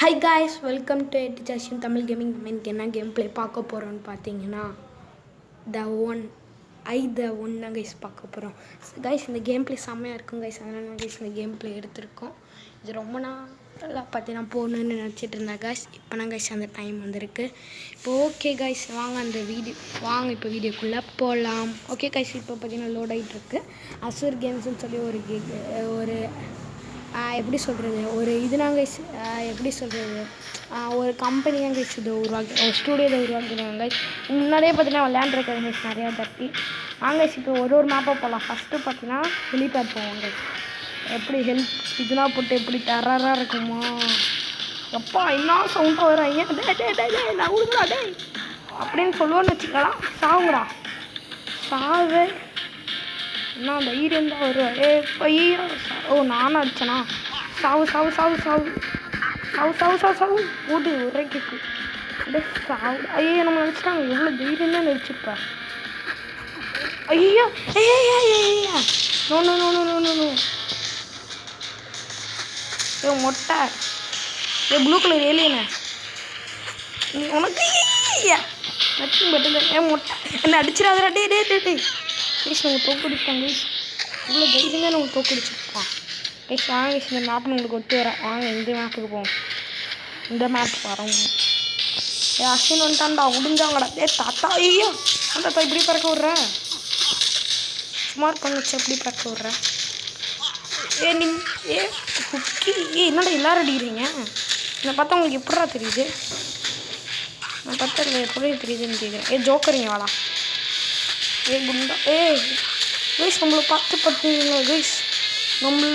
High guys welcome to எட்டிச்சாஷன் Tamil gaming இன்னைக்கு என்ன கேம் ப்ளே பார்க்க போகிறோன்னு பார்த்தீங்கன்னா the one I the one தான் கைஸ் பார்க்க போகிறோம் கைஸ் இந்த கேம் ப்ளே செம்மையாக இருக்கும் கைஸ் அதனால நான் கைஸ் இந்த கேம் ப்ளே எடுத்திருக்கோம். இது ரொம்ப நாளாக பார்த்தீங்கன்னா போகணுன்னு நினச்சிட்டு இருந்தேன் கைஸ் இப்போ தான் கைஸ் அந்த டைம் வந்திருக்கு. இப்போ ஓகே கைஸ் வாங்க அந்த வீடியோ வாங்க இப்போ வீடியோக்குள்ளே போகலாம் ஓகே கைஸ் இப்போ பார்த்தீங்கன்னா லோட் ஆகிட்டு இருக்கு. அசூர் கேம்ஸ்னு சொல்லி ஒரு கே ஒரு எப்படி சொல்கிறது ஒரு இதுனாங்க எப்படி சொல்கிறது ஒரு கம்பெனியாக கைஸ் இது உருவாக்கி ஒரு ஸ்டூடியோவில் உருவாக்கிடுவாங்க முன்னாடியே பார்த்தீங்கன்னா விளையாண்டுருக்காங்க கைஸ் நிறையா தட்டி வாங்க இப்போ ஒரு ஒரு மேப்பாக போகலாம் ஃபஸ்ட்டு பார்த்தீங்கன்னா ஹெலிபேட் போவாங்க. எப்படி ஹெல்ப் இதெல்லாம் போட்டு எப்படி டெரராக இருக்குமா? எப்பா என்ன சவுண்டாக வரும்? ஐயா டே டே டே டே நான் அப்படின்னு சொல்லுவோன்னு வச்சுக்கலாம் சாவுங்கடா சாவு. என்ன தைரியம் தான் வருவா ஏ பையா ஓ நானும் அடிச்சனா? சாவு சாவு சாவு சாவு. சாவு சாவு சாவு சாவு. ஓடு ஒரே கேக்கு அப்படியே சாவு. ஐயா நம்ம நினச்சிட்டாங்க எவ்வளோ தைரியம் தான் நினச்சிருப்பா ஐயோ ஐயா no no no no no no no. ஏ மொட்டை. ஏ ப்ளூ கலர் ஏலியனே உனக்கு உனக்கு நச்சும் பட்டு ஏ மொட்டை. என்ன அடிச்சிடாதடா. டே டே டே டே ப்ளீஸ் நாங்கள் தோக்கடிச்சிட்டாங்க ப்ளீஸ் இவ்வளோ தைரியம் நாங்கள் நம்ம தோக்கடிச்சிருப்பான் ப்ளீஸ் வாங்க இந்த மேப் உங்களுக்கு ஒத்து வரேன் வாங்க இந்த மேப்புக்கு போவோம். இந்த மேப் வரோம். ஏ அஸ்வின் வந்துட்டான்டா. முடிஞ்சாங்கடா ஏ தாத்தா ஐயோ. அந்த தாத்தா இப்படி பறக்க விட்ற? சுமார் பண்ணுச்சு எப்படி பறக்க விட்ற? ஏ நீ ஏ குக்கி. ஏ என்னடா எல்லாரும் அடிக்கிறீங்க? என்னை பார்த்தா உங்களுக்கு எப்படா தெரியுது? நான் பார்த்தா எப்படி தெரியுதுன்னு கேட்குறேன் ஏ ஜோக்கரிங்க வாடா. ஏ குண்டா. ஏய் கைஸ் நம்மளை பார்த்து பார்த்தீங்களா கைஸ் நம்மள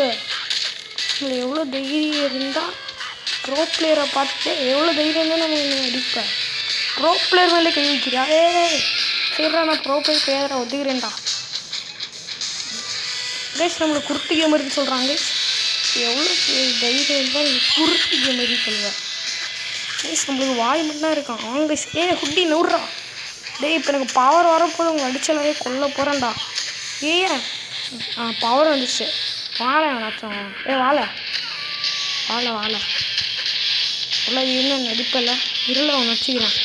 நம்மள எவ்வளோ தைரியம் இருந்தால் ப்ரோ பிளேயரை பார்த்து எவ்வளோ தைரியம் தான் நம்ம அடிப்பேன். ப்ரோ பிளேயர் மேலே கை வைக்கிறியா? ஏ சரிடா நான் ப்ரோ பிளேயர் பிளேயரை ஒத்துக்கிறேன்டா. கைஸ் நம்மளை குருட்டு கேமர்னு சொல்கிறாங்க கைஸ் எவ்வளோ தைரியம் இருந்தால் நீ கேம் கேமர்னு சொல்லுவேன் கைஸ் நம்மளுக்கு வாய் மட்டும் தான் இருக்கான் அவங்க கைஸ் ஏ குட்டி நூறுறா டேய் இப்போ எனக்கு பவர் வரப்போது உங்கள் அடிச்சலாவே கொல்ல போகிறேன்டா ஏய ஆ பவர் வந்துச்சு வாழை வேணாச்சும் ஏ வாழை. வாழை வாழை. இல்லை இன்னும் நடிப்பில்லை? இருளை அவன் வச்சுக்கிறான்.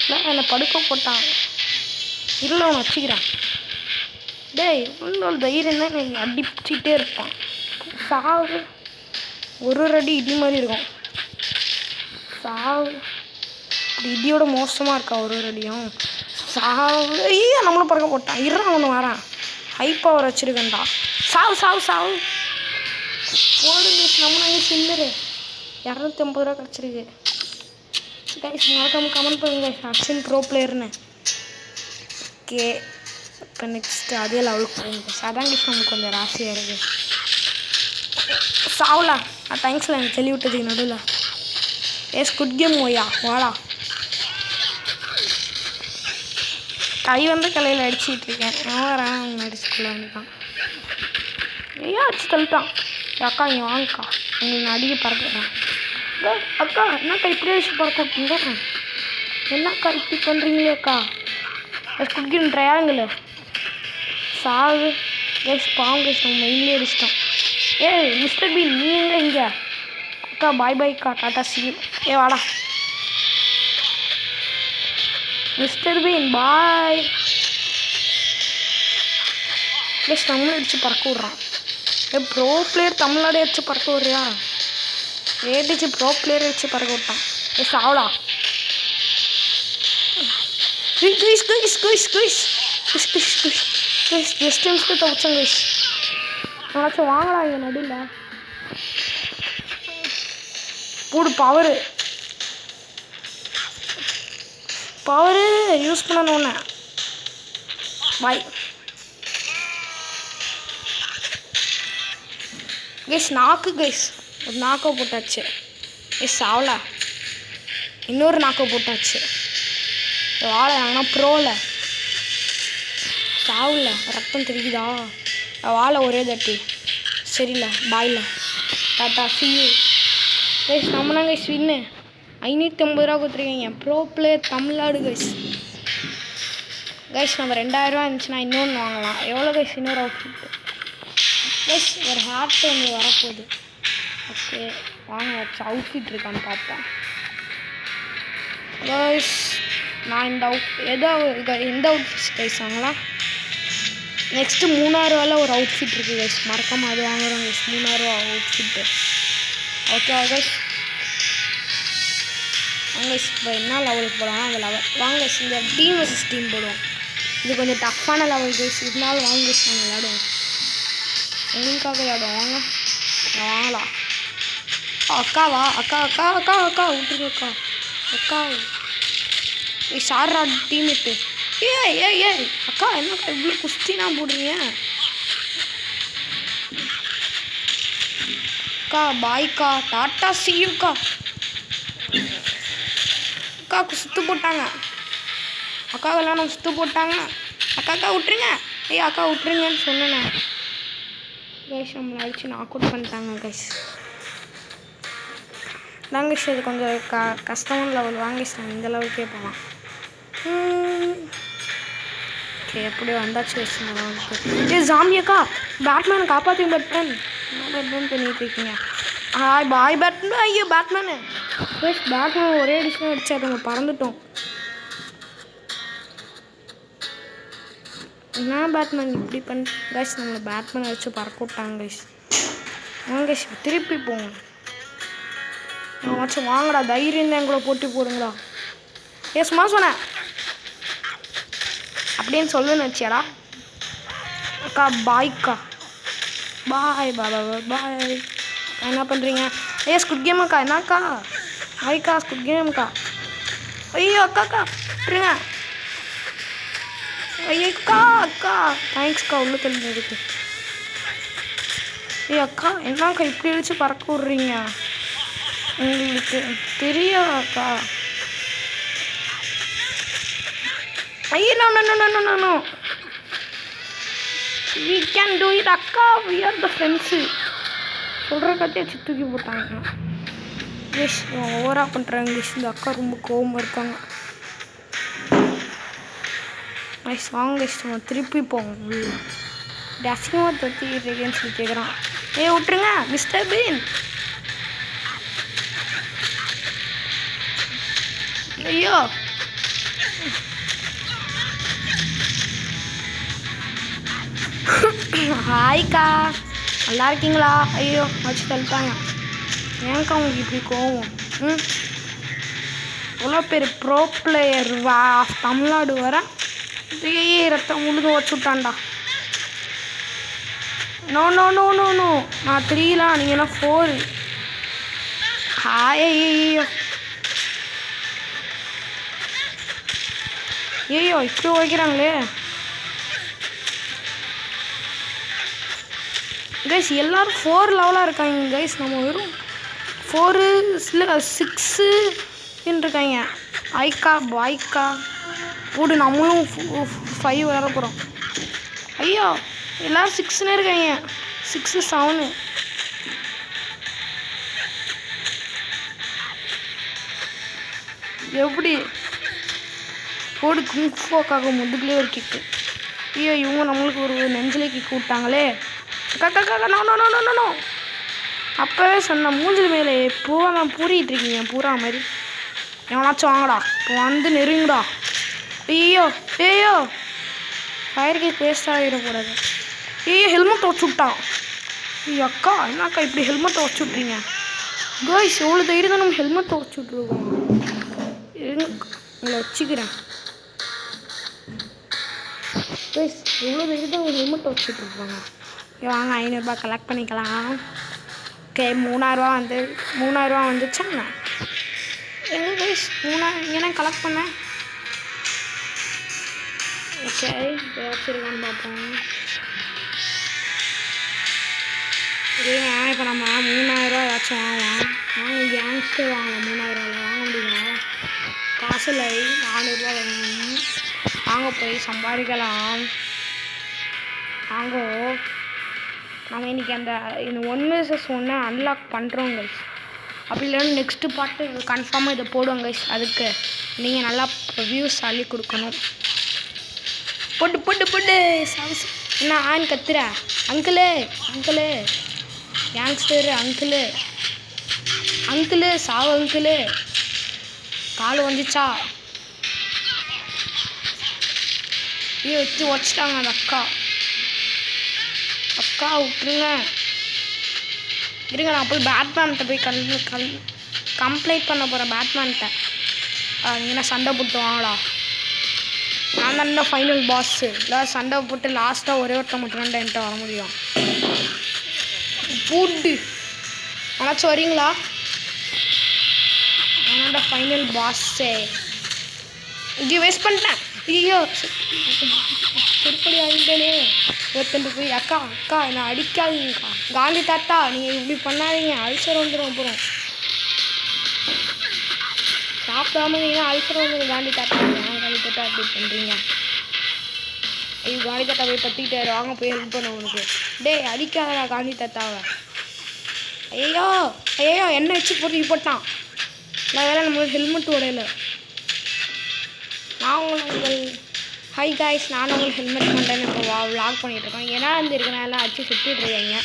இல்லை என்னை படுக்க போட்டான். இருளை அவன் வச்சுக்கிறான். டேய் உள்ள தைரியம் தான் நீ அடிச்சுட்டே இருப்பான். சாவு ஒரு ஒரு அடி இடி மாதிரி இருக்கும். சாவு இடியோட மோசமாக இருக்கா ஒரு ஒரு அடியும். சாவு நம்மளும் பறக்க போட்டான் இருறான் ஒன்று வரான். ஹை பவர் வச்சுருக்கேன்டா. சாவு சாவு சாவு. போடு மிஸ் நம்ம நாங்கள் சின்னரு. இரநூத்தி ஐம்பது ரூபா கிடச்சிருக்கு. கைஸ் மறக்காம கமெண்ட் பண்ணுங்க. அக்ஷன் ப்ரோ பிளேயர்னு ஓகே இப்போ நெக்ஸ்ட்டு அதே லெவலுக்கு போகும் அதான் கிஷ் நமக்கு கொஞ்சம் ராசியாக இருக்குது சாவுலா நான் தேங்க்ஸ்ல எனக்கு தெளிவிட்டதுக்கு நடுவில். எஸ் குட் கேம் ஓயா வாடா. கை வந்து கலையில் அடிச்சிட்டு இருக்கேன். அவன் வரேன் அவங்க அடிச்சுக்குள்ள வந்துட்டான். ஏன் அடிச்சு தள்ளிட்டான். அக்கா இங்கே வாங்கக்கா. உங்களுக்கு அடிக்க பறக்குறேன். அக்கா என்னக்கா இப்படி அடிச்சு பறக்க விட்டீங்க என்னக்கா இப்படி பண்ணுறீங்களே அக்கா? குக்கின் சாவு. கேஸ் பாவம் கேஸ் நம்ம மெயின்லேயே அடிச்சிட்டோம். ஏய் மிஸ்டர் பீன் நீ எங்கே இங்கே? அக்கா பாய் பாய்க்கா டாட்டா சி ஏ வாடா. Mr Bean boy plus Tamil அடித்து பறக்க விட்றான். ஏ ப்ரோ பிளேயர் தமிழ்நாடே அடித்து பறக்க விட்றியா? ஏடிச்சு ப்ரோ பிளேயர் அடித்து பறக்க விட்டான். ஏ சாவலா. குயிஸ் குயிஸ் குயிஸ் குயிஸ் குஷ் குஷ் குஷ் குயிஸ் ஜஸ்ட் நிமிஷத்துக்கு தவிச்சோம் குயிஸ் நினச்சி வாங்கலாம் இங்கே நடுவில். போடு பவரு பவரு யூஸ் பண்ணணுன்னு பாய் கைஸ் நாக்கு கைஸ் ஒரு நாக்கை போட்டாச்சு. எஸ் ஆவலா இன்னொரு நாக்கை போட்டாச்சு. வாழை ஆனால் ப்ரோவில் சாவுல. ரத்தம் தெரியுதா? வாழை ஒரே தட்டி. சரியில்ல. பாயில் டாட்டா சி கைஸ் நம்மனா கைஸ் வின்னு ஐநூற்றி ஐம்பது ரூபா கொடுத்துருக்கீங்க. Bro player Tamil Nadu guys guys நம்ம ரெண்டாயிரரூவா இருந்துச்சுன்னா இன்னொன்று வாங்கலாம். எவ்வளோ கைஸ் இன்னொரு அவுட்ஃபிட் கைஸ் ஒரு ஹார்ட் ஒன்று வரப்போகுது. ஓகே வாங்க அவுட்ஃபிட் இருக்கான்னு பார்ப்போம். கைஸ் நான் இந்த அவுட் எதோ எந்த அவுட்ஃபிட்ஸ் கைஸ் வாங்கலாம்? நெக்ஸ்ட்டு மூணாயிரரூவால ஒரு அவுட்ஃபிட் இருக்குது கைஸ் மறக்காமல் அது வாங்குறோம் கைஸ் மூணாயிரரூவா அவுட்ஃபிட்டு ஓகே கைஸ் வாங்க இப்போ என்ன லெவலுக்கு போகலாம் அந்த லெவல் வாங்க இந்த டீம் வர்சஸ் டீம் போடுவோம். இது கொஞ்சம் டஃப்பான லெவல் கேஸ் இருந்தாலும் வாங்க நாங்கள் விளையாடுவோம். உங்களுக்காக விளையாடுவோம். வாங்க. நான் வாங்கலாம் அக்காவா அக்கா அக்கா அக்கா அக்கா. விட்டுருங்க அக்கா. அக்கா. ஏய் டீம் இட்டு ஏய் ஏ ஏ அக்கா என்னக்கா இவ்வளோ குஸ்தினா போடுறீங்க? அக்கா பாய்க்கா டாட்டா சியூக்கா அக்காவுக்கு சுத்து போட்டாங்க. அக்காவெல்லாம் நம்ம சுத்து போட்டாங்க. அக்கா அக்கா விட்டுருங்க. ஏய் அக்கா விட்டுருங்கன்னு சொன்னேன். கைஸ் நம்மளை அடிச்சு நாக் அவுட் பண்ணிட்டாங்க கைஸ் தாங்க சார் இது கொஞ்சம் க கஷ்டமான லெவல் வாங்க சார் இந்த லெவலுக்கே போகலாம் ஓகே எப்படியோ வந்தாச்சு guys லெவலுக்கு ஏ ஜாம்பி அக்கா பேட்மேனை காப்பாற்றி பேட்மேன் என்ன பேட்மேன் பண்ணிட்டு இருக்கீங்க? ஹாய் பாய் பேட்மேன் ஐயோ பேட்மேனு கைஸ் பேட்மேன் ஒரே அடிஷனாக அடிச்சாரு நம்ம பறந்துட்டோம். என்ன பேட்மேன் இப்படி பண்ண கைஸ் நம்மளை பேட்மேன் வச்சு பறக்க விட்டாங்க கைஸ் வாங்க கைஸ் திருப்பி போங்க ஆச்சும் வாங்கடா தைரியம் தான் கூட போட்டி போடுங்களா ஏ சும்மா சொன்னேன். அப்படின்னு சொல்லுன்னு வச்சியாடா. அக்கா பாய்க்கா பாய் பாபா பாய் என்ன பண்ணுறீங்க ஏ ஸ்குட் கேம் அக்கா என்னக்கா? ஹாய்க்கா ஸ்குட் ஐயோ அக்கா அக்கா விட்டுருங்க ஐயோ அக்கா தேங்க்ஸ்க்கா உள்ள தெரிஞ்சதுக்கு ஐயோ அக்கா என்னக்கா இப்படி அடிச்சு பறக்க விட்றீங்க உங்களுக்கு தெரியாக்கா ஐயோ no no no no no we can do it அக்கா வி ஆர் த ஃப்ரெண்ட்ஸு சொல்கிற கதையை வச்சு தூக்கி போட்டாங்க எஸ் ஓவராக பண்ணுறாங்க எஸ் இந்த அக்கா ரொம்ப கோவமாக இருக்காங்க நைஸ் சாங் guys, திருப்பி போவோம் அசிங்கமாக டசிங்கமாக இருக்கேன்னு சொல்லி கேட்குறான் ஏய் விட்டுருங்க மிஸ்டர் பீன் ஐயோ ஹாய்க்கா நல்லா இருக்கீங்களா ஐயோ வச்சு தள்ளிட்டாங்க ஏன்க்கா உங்களுக்கு இப்படி கோவம்? ம்? எவ்வளோ பேர் ப்ரோ பிளேயர் வா தமிழ்நாடு வர ஐயே ரத்தம் உழுது வச்சுட்டான்டா no no no no no நான் த்ரீலாம் நீங்கள்லாம் ஃபோர் ஹாய் ஐயோ ஐயோ. இப்படி வைக்கிறாங்களே கைஸ் எல்லோரும் ஃபோர் லெவலாக இருக்காங்க கைஸ் நம்ம வெறும் ஃபோரு சிக்ஸு இருக்காங்க ஐக்கா பாய்க்கா. போடு நம்மளும் ஃபைவ் வர போகிறோம் ஐயோ எல்லோரும் சிக்ஸ்னே இருக்காங்க. சிக்ஸு செவனு எப்படி? போடு குங்ஃபோக்காக முதுகுலேயே ஒரு கிக்கு ஐயோ இவங்க நம்மளுக்கு ஒரு நெஞ்சிலே கிக்கு விட்டாங்களே. கக்கா கக்கா no no no no no அப்போவே சொன்ன மூஞ்சில் மேலே பூவெல்லாம் நான் பூரிட்டு இருக்கீங்க பூரா மாதிரி. எவனாச்சும் வாங்கடா இப்போ வந்து நெருங்குடா. ஐயோ ஐயோ. ஃபயருக்கு கேக் வேஸ்ட் ஆகிடக்கூடாது ஐயோ ஹெல்மெட் வச்சு விட்டான். ஐயோ அக்கா என்னக்கா இப்படி ஹெல்மெட் வச்சு விட்றீங்க கேர்ள்ஸ் எவ்வளோ தைரியம் தான் நம்ம ஹெல்மெட் வச்சு விட்ருக்கோம் உங்களை வச்சுக்கிறேன். கைஸ் எவ்வளோ தைரியம் தான் ஒரு வச்சுட்ருப்பாங்க வாங்க ஐநூறுரூபா கலெக்ட் பண்ணிக்கலாம். ஓகே மூணாயிரரூவா வந்து மூணாயிரரூவா வந்துச்சாங்க எங்க கைஸ் மூணாயிரம் இங்கே கலெக்ட் பண்ணேன் ஓகே வச்சுருக்கான்னு பார்ப்போம். இல்லைங்க இப்போ நம்ம மூணாயிரரூவா ஏதாச்சும் வாங்கலாம். வாங்க கேங்ஸ்டர் வாங்கலாம் மூணாயிரரூவா வாங்க முடியுமா? காசு இல்லை. நானூறுரூவா வேணும். வாங்க போய் சம்பாதிக்கலாம். வாங்கோ. நம்ம இன்னைக்கு அந்த இந்த ஒன் வர்சஸ் ஒன்று அன்லாக் பண்ணுறோம் கைஸ் அப்படி இல்லைன்னா நெக்ஸ்ட்டு பாட்டு கன்ஃபார்மாக இதை போடுவோம் கைஸ் அதுக்கு நீங்கள் நல்லா வியூஸ் அள்ளி கொடுக்கணும். பொட்டு பொட்டு பொட்டு சாங்ஸ் என்ன ஆன் கத்துற? அங்கிளு அங்கிளு கேங்ஸ்டர் அங்கிளு அங்கிளு சாவு அங்கிளு கால் வந்துச்சா ஐயோ வச்சு வச்சிட்டாங்க அந்த அக்கா. அக்கா விட்டுருங்க. இருங்க நான் போய் பேட்மேன்கிட்ட போய் கல் கல் கம்ப்ளைண்ட் பண்ண போகிறேன் பேட்மேன்கிட்ட என்ன சண்டை போட்டு வாங்கடா. நான் தான் ஃபைனல் பாஸ்ஸு இல்லை சண்டை போட்டு லாஸ்ட்டாக ஒரே ஒருத்தன் மட்டும் தான் என்கிட்ட வர முடியும். பூட்டு ஆனாச்சும் வரீங்களா? ஆனாடா ஃபைனல் பாஸ்ஸே இங்கே வேஸ்ட் பண்ணிட்டேன். ஐயோ திருப்படி ஆகிட்டேனே ஒருத்தண்டு போய் அக்கா அக்கா என்னை அடிக்காதீங்கக்கா. காந்தி தாத்தா நீங்கள் இப்படி பண்ணாதீங்க. அல்சர் வந்துடும் அப்புறம். சாப்பிடாம இருந்தீங்கன்னா அல்சர் வந்துடும் காந்தி தாத்தா. ஏன் காந்தி தாத்தா அப்படி பண்ணுறீங்க ஐயோ காந்தி தாத்தா போய் பற்றிக்கிட்டாரு வாங்க போய் ஹெல்ப் பண்ண உனக்கு. டேய் அடிக்காதடா காந்தி தாத்தாவை. ஐயோ ஐயோ என்ன வச்சு போட்டு போட்டான் நான் வேலை நம்மளுக்கு ஹெல்மெட் உடையல. நான் உங்களை உங்கள் ஹை காய்ஸ் நான் உங்களுக்கு ஹெல்மெட் பண்ணுறேன் இப்போ வா விளாக் பண்ணிகிட்ருக்கேன் ஏன்னா இந்த இருக்கிறனால எல்லாம் அடிச்சு சுற்றிட்டு இருக்காங்க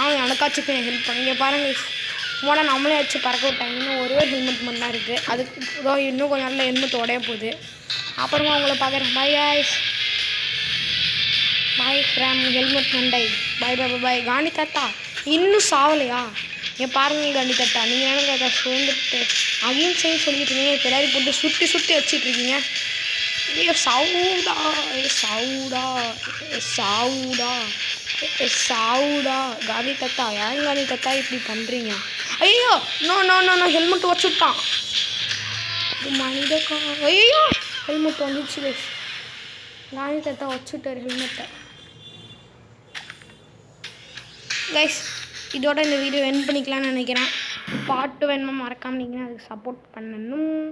அவங்க எனக்காச்சும் போய் ஹெல்ப் பண்ணுங்க பாருங்கள் போனால் நம்மளே வச்சு பறக்க விட்டாங்க. இன்னும் ஒரே ஒரு ஹெல்மெட் மட்டும் தான் இருக்குது அதுக்கு இன்னும் கொஞ்சம் நாளில் ஹெல்மெட் உடைய போகுது. அப்புறமா உங்களை பார்க்குறேன். Bye guys bye from helmet மண்டை பாய் பாய் பாய் காந்தி தாத்தா இன்னும் சாவலையா? ஏன் பாருங்க காந்தி தாத்தா. நீங்கள் என்ன தாத்தா சுதந்துட்டு அகிம்சைன்னு சொல்லிட்டு இருக்கீங்க இப்போ எல்லாரும் போட்டு சுற்றி சுற்றி வச்சிட்டு இருக்கீங்க. சவுடா ஏ சவுடா ஏ சாவுடா ஏ சாவுடா காந்தி தாத்தா ஏன் காந்தி தாத்தா இப்படி பண்ணுறீங்க ஐயோ no no no no helmet வச்சுட்டான் மனித கா ஐயோ ஹெல்மெட் வந்துச்சு guys. காந்தி தத்தா வச்சுட்டார் ஹெல்மெட்டை கைஸ் இதோட இந்த வீடியோ என் பண்ணிக்கலாம்னு நினைக்கிறேன். பாட்டு வேணுமா மறக்காம நீங்கள் அதுக்கு சப்போர்ட் பண்ணணும்.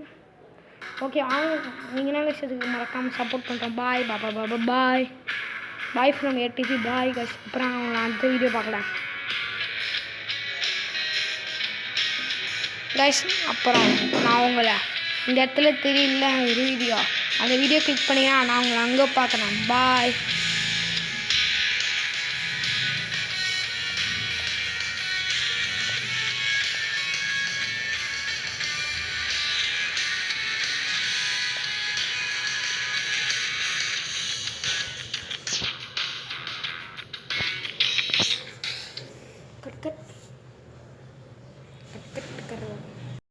ஓகே அவங்க நீங்கள் என்ன விஷயத்துக்கு மறக்காமல் சப்போர்ட் பண்ணுறோம் பாய் பாபா Baba bye bye from ADC bye கஷ் அப்புறம் அவங்கள அடுத்த வீடியோ பார்க்கலாம் கைஸ் அப்புறம் நான் உங்களை இந்த இடத்துல தெரியல ஒரு வீடியோ அந்த வீடியோ கிளிக் பண்ணியா நான் உங்களை அங்கே பார்க்குறேன். பாய்